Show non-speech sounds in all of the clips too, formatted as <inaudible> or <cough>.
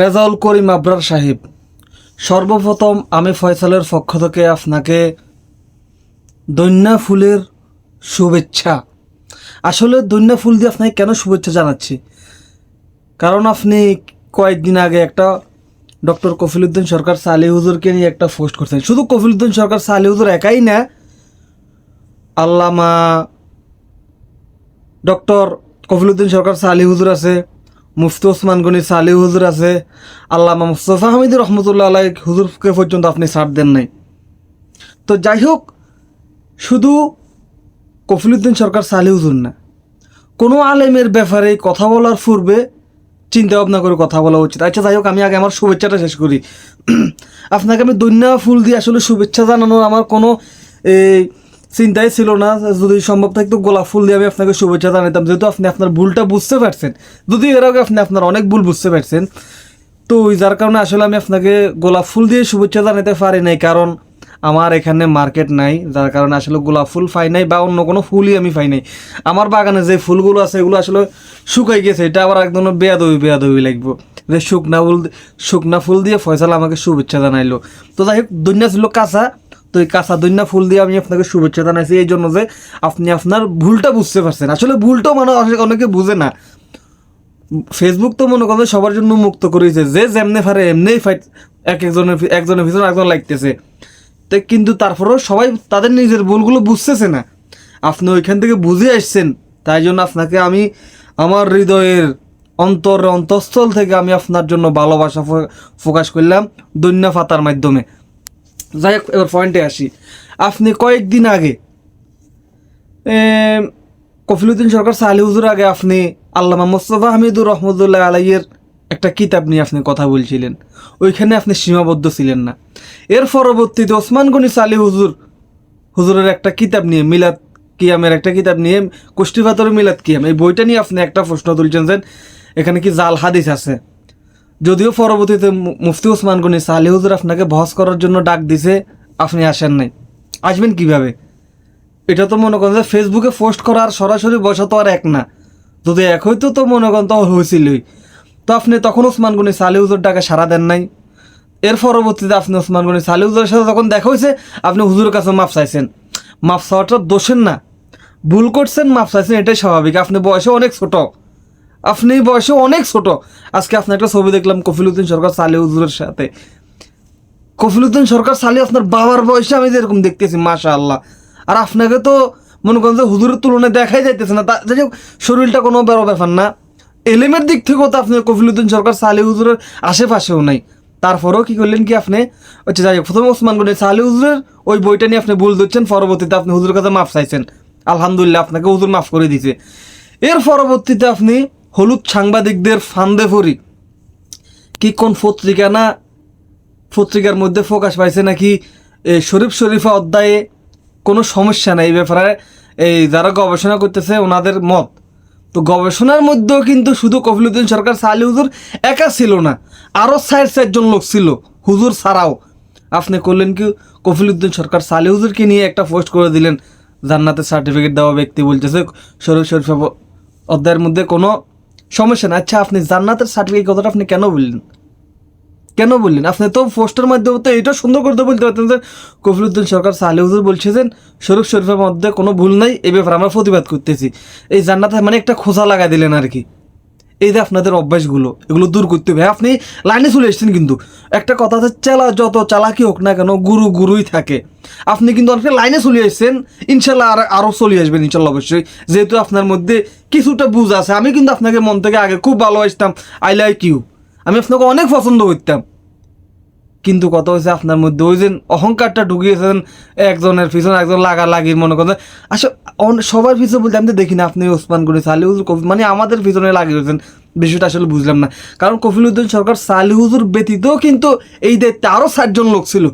রেজাউল করিম আবরার সাহেব, সর্বপ্রথম আমি ফয়সালের পক্ষ থেকে আপনাকে দৈন্যা ফুলের শুভেচ্ছা। আসলে দৈন্যা ফুল দিয়ে আপনাকে কেন শুভেচ্ছা জানাচ্ছি? কারণ আপনি কয়েকদিন আগে একটা ডক্টর কফিলুদ্দিন সরকার সালি হুজুরকে নিয়ে একটা পোস্ট করছেন। শুধু কফিলুদ্দিন সরকার সালি হুজুর একাই না, আল্লামা ডক্টর কফিলুদ্দিন সরকার সালি হুজুর আছে মুফতি ওসমান গনি সালি হুজুর আছে, আল্লামা মুস্তফা হামিদুর রহমতুল্লাহ আলাই হুজুরকে পর্যন্ত আপনি ছাড় দেন নাই। তো যাই হোক, শুধু কফিলুদ্দিন সরকার সালি হুজুর না, কোনো আলেমের ব্যাপারে কথা বলার পূর্বে চিন্তা ভাবনা করে কথা বলা উচিত। আচ্ছা যাই হোক, আমি আগে আমার শুভেচ্ছাটা শেষ করি। <clears throat> আপনাকে আমি দৈন্যা ফুল দিয়ে আসলে শুভেচ্ছা জানানোর আমার কোনো, এই চিন্তাই ছিল না, যদি সম্ভব থাকতো গোলাপ ফুল দিয়ে আমি আপনাকে শুভেচ্ছা জানাতাম যেহেতু আপনি আপনার ভুলটা বুঝতে পারছেন, যদি এর আগে আপনি আপনার অনেক ভুল বুঝতে পারছেন, তো যার কারণে আসলে আমি আপনাকে গোলাপ ফুল দিয়ে শুভেচ্ছা জানাতে পারি নাই, কারণ আমার এখানে মার্কেট নাই, যার কারণে আসলে গোলাপ ফুল পাই নাই বা অন্য কোনো ফুলই আমি পাই নাই। আমার বাগানে যে ফুলগুলো আছে, এগুলো আসলে শুকাই গেছে, এটা আবার একদম বেয়াদবি বেয়াদবি লাগবো। যে শুকনা ফুল শুকনা ফুল দিয়ে ফয়সাল আমাকে শুভেচ্ছা জানাইলো। তো যাই হোক, দুনিয়া ছিল কাঁচা তো এই কাঁচা দৈন্যা ফুল দিয়ে আমি আপনাকে শুভেচ্ছা জানাইছি, এই জন্য যে আপনি আপনার ভুলটা বুঝতে পারছেন। আসলে ভুলটাও মানে অনেক- বুঝে না। ফেসবুক তো মনে করেন সবার জন্য মুক্ত করেছে। যে যেমনে পারে এমনিই ফাইট এক একজনের একজনের পিছনে একজন লাগতেছে। তো কিন্তু তারপরেও সবাই তাদের নিজের ভুলগুলো বুঝতেছে না। আপনি ওইখান থেকে বুঝে আসছেন। তাই জন্য আপনাকে আমি আমার হৃদয়ের অন্তর অন্তঃস্থল থেকে আমি আপনার জন্য ভালোবাসা প্রকাশ করলাম দৈন্য ফাতার মাধ্যমে। যাই হোক, এবার পয়েন্টে আসি। আপনি কয়েকদিন আগে কফিলুদ্দিন সরকার সালি হুজুর আগে আপনি আল্লামা মোস্তফা হামিদুর রহমতুল্লাহ আলাইয়ের একটা কিতাব নিয়ে আপনি কথা বলছিলেন। ওইখানে আপনি সীমাবদ্ধ ছিলেন না। এর পরবর্তীতে ওসমান গনি সালি হুজুর হুজুরের একটা কিতাব নিয়ে, মিলাদ কিয়ামের একটা কিতাব নিয়ে কুষ্টিপাতর মিলাদ কিয়াম, এই বইটা নিয়ে আপনি একটা প্রশ্ন তুলছেন যে, এখানে কি জাল হাদিস আছে? যদিও পরবর্তীতে মুফতি ওসমান গনি সালি হুজুর আপনাকে বহস করার জন্য ডাক দিছে, আপনি আসেন নাই। আসবেন কীভাবে? এটা তো মনে করেন যে ফেসবুকে পোস্ট করা আর সরাসরি বসা তো আর এক না। যদি এক হইতো তো মনে করেন তো হয়েছিলই তো আপনি তখন ওসমান গনি সালি হুজুর ডাকে সারা দেন নাই। এর পরবর্তীতে আপনি ওসমান গনি সালি হুজুরের সাথে যখন দেখা হয়েছে, আপনি হুজুরের কাছে মাফ চাইছেন। মাপ চাওয়াটা দোষের না। ভুল করছেন মাফ চাইছেন, এটাই স্বাভাবিক। আপনি বয়সে অনেক ছোট। আপনি বয়সে অনেক ছোট। আজকে আপনার একটা ছবি দেখলাম কফিলুদ্দিন সরকার, সালি হুজুরের সাথে। কফিলুদ্দিন সরকার, সালি আপনার বাবার বয়সে আমি যেরকম দেখতেছি মাশা আল্লাহ আর আপনাকে তো মনে করেন যে হুজুরের তুলনায় দেখাই যাইতেছে না। তা যাই হোক, শরীরটা কোনো বড় ব্যাপার না। এলেমের দিক থেকেও তো আপনি কফিলুদ্দিন সরকার, সালি হুজুরের আশেপাশেও নাই। তারপরেও কি করলেন কি আপনি? হচ্ছে যাই হোক, প্রথমে ওসমান গনি, সালি হুজুরের ওই বইটা নিয়ে আপনি ভুল ধরছেন, পরবর্তীতে আপনি হুজুরের কাছে মাফ চাইছেন। আলহামদুলিল্লাহ, আপনাকে হুজুর মাফ করে দিছে। এর পরবর্তীতে আপনি হলুদ সাংবাদিকদের ফান্দে ফরি কি কোন পত্রিকা না? পত্রিকার মধ্যে প্রকাশ পাইছে নাকি শরীফ শরীফা অধ্যায়ে কোনো সমস্যা নাই এই ব্যাপারে। এই যারা গবেষণা করতেছে ওনাদের মত। তো গবেষণার মধ্যেও কিন্তু শুধু কফিলুদ্দিন সরকার, সালি হুজুর একা ছিল না আরও সাইড চারজন লোক ছিল। হুজুর ছাড়াও। আপনি করলেন কি? কফিলুদ্দিন সরকার, সালি হুজুরকে নিয়ে একটা পোস্ট করে দিলেন, জান্নাতের সার্টিফিকেট দেওয়া ব্যক্তি বলতেছে, শরীফ শরীফা অধ্যায়ের মধ্যে কোনো সমস্যা না। আচ্ছা আপনি জান্নাতের সার্টিফিকেট কথাটা আপনি কেন বললেন? কেন বললেন? আপনি তো পোস্টের মাধ্যমে তো এটা সুন্দর করতে বলতে পারতেন যে কফিলুদ্দিন সরকার সালে হুজুর বলছে যে, শরীফ শরীফের মধ্যে কোনো ভুল নাই এই ব্যাপারে আমরা প্রতিবাদ করতেছি। এই জান্নাতে মানে একটা খোঁজা লাগাই দিলেন আর কি। এই যে আপনাদের অভ্যাসগুলো, এগুলো দূর করতে হবে। আপনি লাইনে চলে এসেছেন কিন্তু। একটা কথা আছে, চালা যত চালাকি হোক না কেন, গুরু গুরুই থাকে। আপনি কিন্তু অনেকটা লাইনে চলে এসেছেন, ইনশাল্লাহ আর আরও চলে আসবেন, ইনশাল্লাহ অবশ্যই। যেহেতু আপনার মধ্যে কিছুটা বুঝ আছে, আমি কিন্তু আপনাকে মন থেকে আগে খুব ভালোবাসতাম, আই লাইক ইউ। আমি আপনাকে অনেক পছন্দ করতাম। কিন্তু কত হয়েছে আপনার মধ্যে, ওই যে অহংকারটা ঢুকিয়েছেন একজনের পিছনে একজন লাগা লাগি মনে করেন। আসলে অন- সবার পিছনে বলতে আমি তো দেখি না আপনি ওসমান গনি সালিহুজুর কফি মানে আমাদের পিছনে লাগিয়েছেন বিষয়টা আসলে বুঝলাম না। কারণ কফিলুদ্দিন সরকার সালিহুজুর ব্যতীত কিন্তু এই দায়িত্বে আরও ষাটজন লোক ছিল।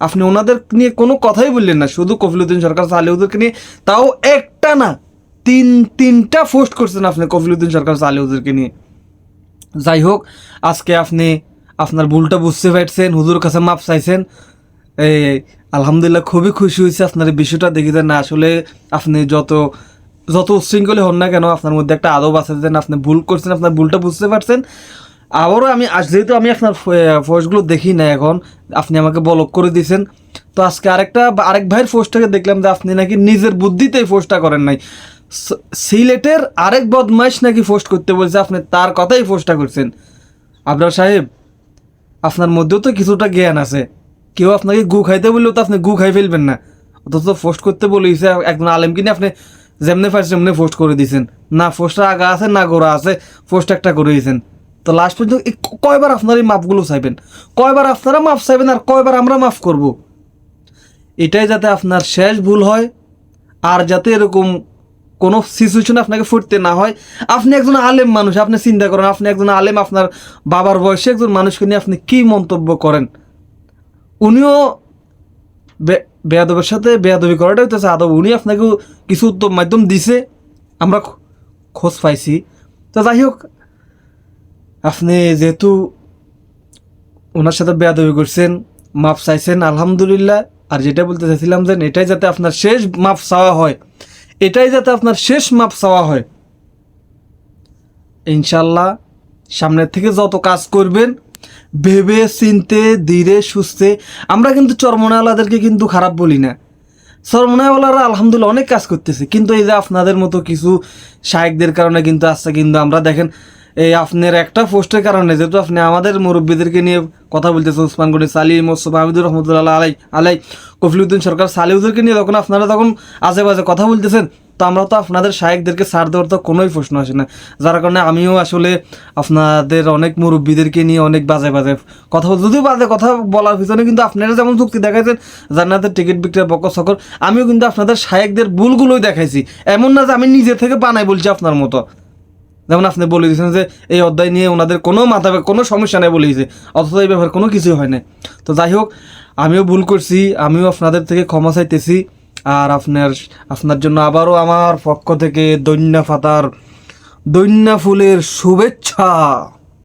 আপনি ওনাদের নিয়ে কোনো কথাই বললেন না। শুধু কফিলুদ্দিন সরকার সালিহুজুরকে নিয়ে, তাও একটা না, তিন, তিনটা পোস্ট করছেন আপনি কফিলুদ্দিন সরকার সালিহুজুরকে নিয়ে। যাই হোক, আজকে আপনি আপনার ভুলটা বুঝতে পারছেন, হুজুর কাছে মাপ চাইছেন। এই আলহামদুলিল্লাহ খুবই খুশি হয়েছে আপনার এই বিষয়টা দেখি যে না আসলে আপনি যত যত উচ্ছৃঙ্খলে হন না কেন, আপনার মধ্যে একটা আদব আছে যে আপনি ভুল করছেন, আপনার ভুলটা বুঝতে পারছেন। আবারও আমি, আজ যেহেতু আমি আপনার পোস্টগুলো দেখি না এখন, আপনি আমাকে ব্লক করে দিয়েছেন। তো আজকে আরেকটা, আরেক ভাইয়ের পোস্টটাকে দেখলাম যে আপনি নাকি নিজের বুদ্ধিতেই পোস্টটা করেন নাই। সিলেটের আরেক বদমাইশ নাকি পোস্ট করতে বলছে, আপনি তার কথাই পোস্টটা করছেন। আবরার সাহেব আপনার মধ্যেও তো কিছুটা জ্ঞান আছে। কেউ আপনাকে গু খাইতে বললেও তো আপনি গু খাই ফেলবেন না। অথচ পোস্ট করতে বলেছে একজন আলেম কিনে আপনি যেমনে পারছেন সেমনি পোস্ট করে দিয়েছেন না পোস্টটা আগা আছে, না গোড়া আছে পোস্ট একটা করে দিয়েছেন তো লাস্ট পর্যন্ত কয়বার আপনার এই মাপগুলো চাইবেন? কয়বার আপনারা মাপ চাইবেন আর কয়বার আমরা মাফ করব? এটাই যাতে আপনার শেষ ভুল হয়, আর যাতে এরকম কোনো সিচুয়েশন আপনাকে ফুটতে না হয়। আপনি একজন আলেম মানুষ, আপনি চিন্তা করেন, আপনি একজন আলেম, আপনার বাবার বয়সে একজন মানুষকে নিয়ে আপনি কি মন্তব্য করেন? উনিও বেয়াদবের সাথে বেয়াদবি করাটাই হচ্ছে আদব। উনি আপনাকে কিছু উত্তম মাধ্যম দিছে, আমরা খোঁজ পাইছি। তো যাই হোক, আপনি যেহেতু ওনার সাথে বেয়াদবি করছেন মাপ চাইছেন, আলহামদুলিল্লাহ। আর যেটা বলতে চাইছিলাম যে, এটাই যাতে আপনার শেষ মাপ চাওয়া হয়। এটাই যাতে আপনার শেষ মাপ চাওয়া হয়। ইনশাল্লাহ সামনের থেকে যত কাজ করবেন, ভেবে চিনতে, ধীরে সুস্থে, আমরা কিন্তু চরমনাওয়ালাদেরকে কিন্তু খারাপ বলি না। চরমনাওয়ালারা আলহামদুলিল্লাহ অনেক কাজ করতেছে, কিন্তু এই যে আপনাদের মতো কিছু শায়েকদের কারণে কিন্তু আসছে কিন্তু আমরা দেখেন এই আপনার একটা পোস্টের কারণে, যেহেতু আপনি আমাদের মুরব্বীদেরকে নিয়ে কথা বলতেছেন, উসমান গনি, সালিম, মোস্তফা হামিদুর রহমতুল্লাহ আলাই আলাই কফিলুদ্দিন সরকার সালিউদ্দেরকে নিয়ে যখন আপনারা তখন আজে বাজে কথা বলতেছেন, তো আমরা তো আপনাদের শায়েকদেরকে ছাড় দেওয়ার তো কোনোই প্রশ্ন আসে না। যার কারণে আমিও আসলে আপনাদের অনেক মুরব্বীদেরকে নিয়ে অনেক বাজে বাজে কথা যদিও বাজে কথা বলার পিছনে কিন্তু আপনারা যেমন যুক্তি দেখাইছেন, জান্নাতের টিকিট বিক্রির বকর সকর আমিও কিন্তু আপনাদের শায়েকদের ভুলগুলোই দেখাইছি। এমন না যে আমি নিজে থেকে বানাই বলছি আপনার মতো। যেমন আপনি বলে দিয়েছেন যে এই অধ্যায় নিয়ে ওনাদের কোনো মাথা কোনো সমস্যা নেই বলে দিয়েছে। অথচ এই ব্যাপার কোনো কিছুই হয় না তো যাই হোক, আমিও ভুল করছি, আমিও আপনাদের থেকে ক্ষমা চাইতেছি, আর আপনার আপনার জন্য আবারও আমার পক্ষ থেকে দৈন্য ফাতার, দৈন্য ফুলের শুভেচ্ছা।